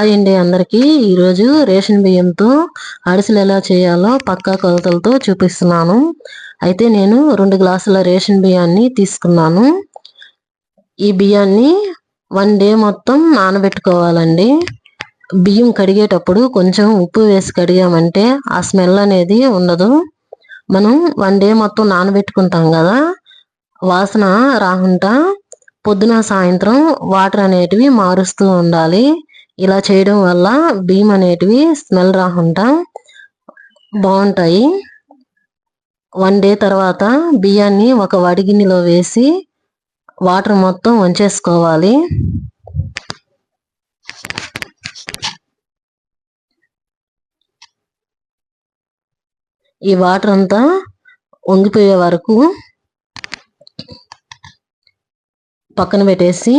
Hi అండి అందరికీ. ఈరోజు రేషన్ బియ్యంతో అరిసెలు ఎలా చేయాలో పక్కా కొలతలతో చూపిస్తున్నాను. అయితే నేను రెండు గ్లాసుల రేషన్ బియ్యాన్ని తీసుకున్నాను. ఈ బియ్యాన్ని వన్ డే మొత్తం నానబెట్టుకోవాలండి. బియ్యం కడిగేటప్పుడు కొంచెం ఉప్పు వేసి కడిగామంటే ఆ స్మెల్ అనేది ఉండదు. మనం వన్ డే మొత్తం నానబెట్టుకుంటాం కదా. వాసన రాకుండా పొద్దున సాయంత్రం వాటర్ అనేటివి మారుస్తూ ఉండాలి. ఇలా చేయడం వల్ల బియ్యం అనేటివి స్మెల్ రాకుండా బాగుంటాయి. వన్ డే తర్వాత బియ్యాన్ని ఒక వడిగిన్నెలో వేసి వాటర్ మొత్తం వంచేసుకోవాలి. ఈ వాటర్ అంతా వంగిపోయే వరకు పక్కన పెట్టేసి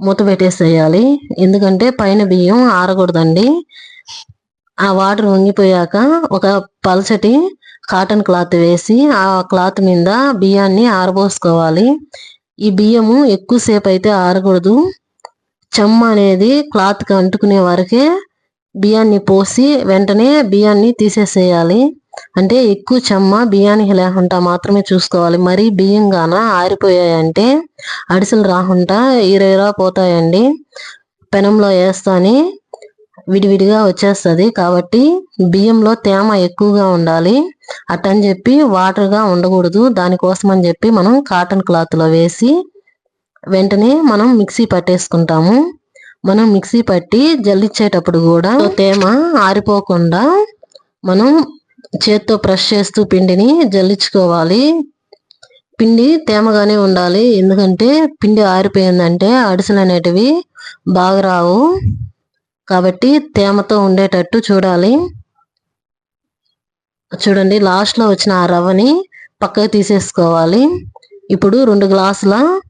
మూత పెట్టేసేయాలి. ఎందుకంటే పైన బియ్యం ఆరకూడదండి. ఆ వాటర్ వంగిపోయాక ఒక పలచటి కాటన్ క్లాత్ వేసి ఆ క్లాత్ మీద బియ్యాన్ని ఆరబోసుకోవాలి. ఈ బియ్యము ఎక్కువసేపు అయితే ఆరకూడదు. చెమ్మ అనేది క్లాత్కి అంటుకునే వరకే బియ్యాన్ని పోసి వెంటనే బియ్యాన్ని తీసేసేయాలి. అంటే ఎక్కువ చెమ్మ బియ్యానికి లేకుండా మాత్రమే చూసుకోవాలి. మరి బియ్యం గాన ఆరిపోయాయంటే అడిసెలు రాకుండా ఇరవై పోతాయండి. పెనంలో వేస్తాని విడివిడిగా వచ్చేస్తుంది. కాబట్టి బియ్యంలో తేమ ఎక్కువగా ఉండాలి. అట్టని చెప్పి వాటర్గా ఉండకూడదు. దానికోసం అని చెప్పి మనం కాటన్ క్లాత్లో వేసి వెంటనే మనం మిక్సీ పట్టేసుకుంటాము. మనం మిక్సీ పట్టి జల్లిచ్చేటప్పుడు కూడా తేమ ఆరిపోకుండా మనం చేత్తో ప్రెస్ చేస్తూ పిండిని జల్లించుకోవాలి. పిండి తేమగానే ఉండాలి. ఎందుకంటే పిండి ఆరిపోయిందంటే అడిసెలు అనేటివి బాగా రావు. కాబట్టి తేమతో ఉండేటట్టు చూడాలి. చూడండి లాస్ట్లో వచ్చిన ఆ రవ్వని పక్కకు తీసేసుకోవాలి. ఇప్పుడు రెండు గ్లాసుల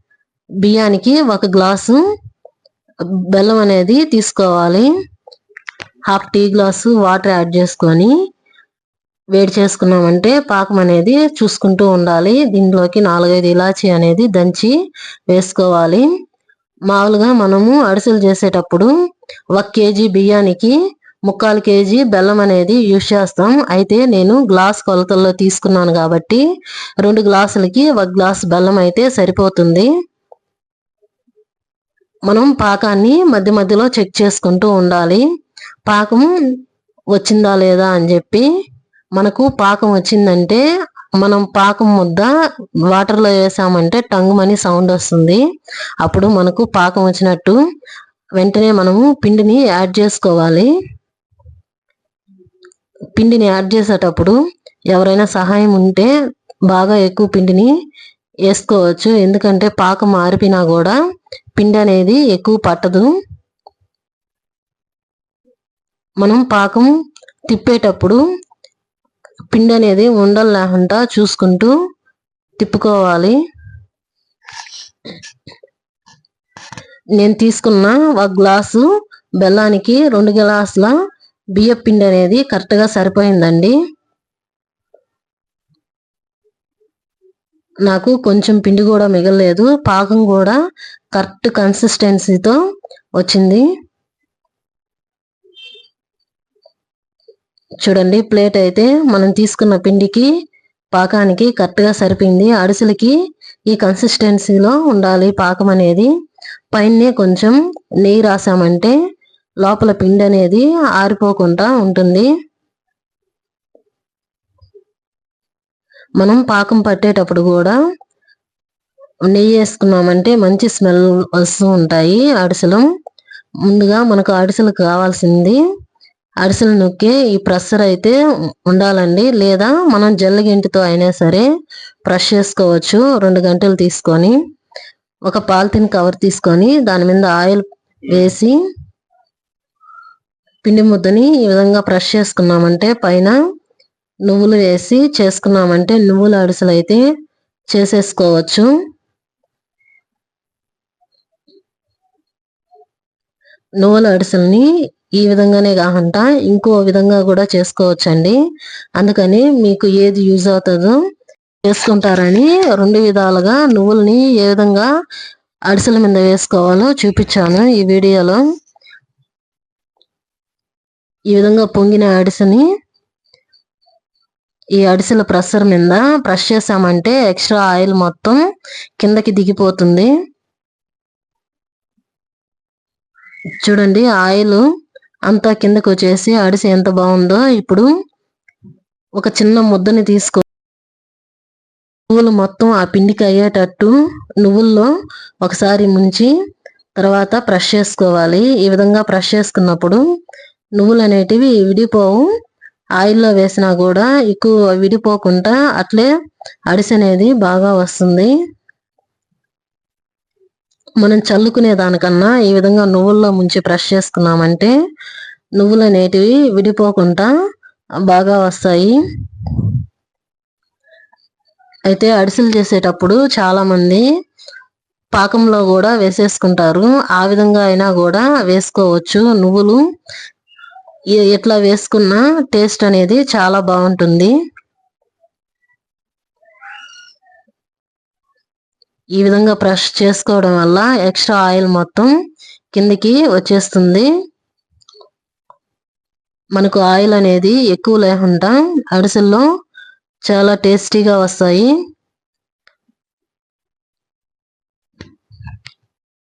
బియ్యానికి ఒక గ్లాసు బెల్లం అనేది తీసుకోవాలి. Half tea glass water add చేసుకొని వేడి చేసుకున్నామంటే పాకం అనేది చూసుకుంటూ ఉండాలి. దీంట్లోకి నాలుగైదు ఇలాచి అనేది దంచి వేసుకోవాలి. మామూలుగా మనము అడిసెలు చేసేటప్పుడు ఒక కేజీ బియ్యానికి ముక్కాలు కేజీ బెల్లం అనేది యూజ్ చేస్తాం. అయితే నేను గ్లాస్ కొలతల్లో తీసుకున్నాను కాబట్టి రెండు గ్లాసులకి ఒక గ్లాస్ బెల్లం అయితే సరిపోతుంది. మనం పాకాన్ని మధ్య మధ్యలో చెక్ చేసుకుంటూ ఉండాలి. పాకం వచ్చిందా లేదా అని చెప్పి మనకు పాకం వచ్చిందంటే మనం పాకం ముద్ద వాటర్లో వేసామంటే టంగ్ మని సౌండ్ వస్తుంది. అప్పుడు మనకు పాకం వచ్చినట్టు వెంటనే మనము పిండిని యాడ్ చేసుకోవాలి. పిండిని యాడ్ చేసేటప్పుడు ఎవరైనా సహాయం ఉంటే బాగా ఎక్కువ పిండిని వేసుకోవచ్చు. ఎందుకంటే పాకం మారిపోయినా కూడా పిండి అనేది ఎక్కువ పట్టదు. మనం పాకం తిప్పేటప్పుడు పిండి అనేది ఉండలు లేకుండా చూసుకుంటూ తిప్పుకోవాలి. నేను తీసుకున్న ఒక గ్లాసు బెల్లానికి రెండు గ్లాసుల బియ్య పిండి అనేది కరెక్ట్గా సరిపోయిందండి. నాకు కొంచెం పిండి కూడా మిగలలేదు పాకం కూడా కరెక్ట్ కన్సిస్టెన్సీతో వచ్చింది. చూడండి ప్లేట్ అయితే మనం తీసుకున్న పిండికి పాకానికి కరెక్ట్గా సరిపోయింది. అరిసెలకి ఈ కన్సిస్టెన్సీలో ఉండాలి పాకం అనేది. పైనే కొంచెం నెయ్యి రాసామంటే లోపల పిండి అనేది ఆరిపోకుండా ఉంటుంది. మనం పాకం పట్టేటప్పుడు కూడా నెయ్యి వేసుకున్నామంటే మంచి స్మెల్ వస్తూ ఉంటాయి అరిసెలు. ముందుగా మనకు అరిసెలు కావాల్సింది అరిసెలు నొక్కే ఈ ప్రెషర్ అయితే ఉండాలండి. లేదా మనం జల్లగింటితో అయినా సరే ప్రెష్ చేసుకోవచ్చు. రెండు గంటలు తీసుకొని ఒక పాలిథిన్ కవర్ తీసుకొని దాని మీద ఆయిల్ వేసి పిండి ముద్దని ఈ విధంగా ప్రెష్ చేసుకున్నామంటే పైన నువ్వులు వేసి చేసుకున్నామంటే నువ్వుల అరిసెలు అయితే చేసేసుకోవచ్చు. నువ్వుల అరిసెల్ని ఈ విధంగానే కాకుండా ఇంకో విధంగా కూడా చేసుకోవచ్చండి. అందుకని మీకు ఏది యూజ్ అవుతుందో చేసుకుంటారని రెండు విధాలుగా నువ్వుల్ని ఏ విధంగా అడిసెల మీద వేసుకోవాలో చూపించాను ఈ వీడియోలో. ఈ విధంగా పొంగిన అడిసెని ఈ అడిసెల ప్రెషర్ మీద ప్రెస్ చేసామంటే ఎక్స్ట్రా ఆయిల్ మొత్తం కిందకి దిగిపోతుంది. చూడండి ఆయిల్ అంతా కిందకు వచ్చేసి అడిసె ఎంత బాగుందో ఇప్పుడు ఒక చిన్న ముద్దని తీసుకో. నువ్వులు మొత్తం ఆ పిండికి అయ్యేటట్టు నువ్వుల్లో ఒకసారి ముంచి తర్వాత ప్రెష్ చేసుకోవాలి. ఈ విధంగా ప్రెష్ చేసుకున్నప్పుడు నువ్వులు అనేటివి విడిపోవు. ఆయిల్లో వేసినా కూడా ఎక్కువ విడిపోకుండా అట్లే అడిసి అనేది బాగా వస్తుంది. మనం చల్లుకునే దానికన్నా ఈ విధంగా నువ్వుల్లో ముంచి బ్రష్ చేసుకున్నామంటే నువ్వులు అనేటివి విడిపోకుండా బాగా వస్తాయి. అయితే అడిసెలు చేసేటప్పుడు చాలా మంది పాకంలో కూడా వేసేసుకుంటారు. ఆ విధంగా అయినా కూడా వేసుకోవచ్చు నువ్వులు. ఎట్లా వేసుకున్నా టేస్ట్ అనేది చాలా బాగుంటుంది. ఈ విధంగా బ్రష్ చేసుకోవడం వల్ల ఎక్స్ట్రా ఆయిల్ మొత్తం కిందికి వచ్చేస్తుంది. మనకు ఆయిల్ అనేది ఎక్కువ లేకుండా అరిసెల్లో చాలా టేస్టీగా వస్తాయి.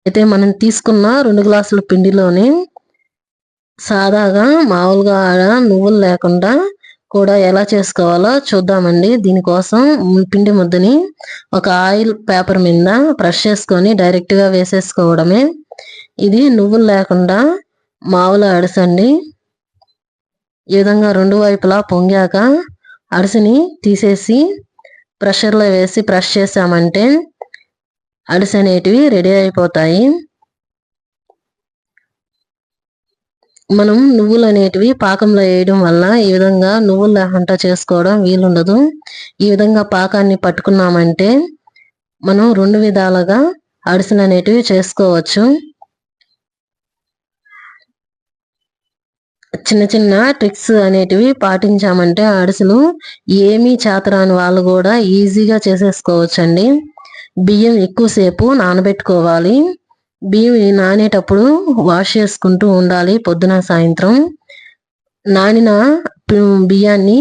అయితే మనం తీసుకున్న రెండు గ్లాసుల పిండిలోని సాదాగా మామూలుగా నువ్వులు లేకుండా కూడా ఎలా చేసుకోవాలో చూద్దామండి. దీనికోసం పిండి ముద్దని ఒక ఆయిల్ పేపర్ మీద బ్రష్ చేసుకొని డైరెక్ట్గా వేసేసుకోవడమే. ఇది నువ్వులు లేకుండా మామూలు అడసండి ఈ విధంగా రెండు వైపులా పొంగాక అడిసిని తీసేసి ప్రెషర్లో వేసి ప్రెష్ చేసామంటే అడిసి అనేటివి రెడీ అయిపోతాయి. మనం నువ్వులు అనేటివి పాకంలో వేయడం వల్ల ఈ విధంగా నువ్వులు లేకుండా చేసుకోవడం వీలుండదు. ఈ విధంగా పాకాన్ని పట్టుకున్నామంటే మనం రెండు విధాలుగా అడిసెలు అనేటివి చేసుకోవచ్చు. చిన్న చిన్న ట్రిక్స్ అనేటివి పాటించామంటే అరిసెలు ఏమీ చేతరాని వాళ్ళు కూడా ఈజీగా చేసేసుకోవచ్చండి. బియ్యం ఎక్కువసేపు నానబెట్టుకోవాలి. బియ్యం నానేటప్పుడు వాష్ చేసుకుంటూ ఉండాలి పొద్దున సాయంత్రం. నానిన బియ్యాన్ని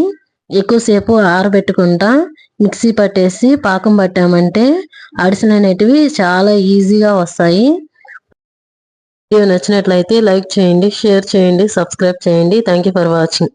ఎక్కువసేపు ఆరబెట్టుకుంటా మిక్సీ పట్టేసి పాకం పట్టామంటే అడిసెలు అనేటివి చాలా ఈజీగా వస్తాయి. వీడియో నచ్చినట్లయితే లైక్ చేయండి షేర్ చేయండి సబ్స్క్రైబ్ చేయండి. Thank for watching.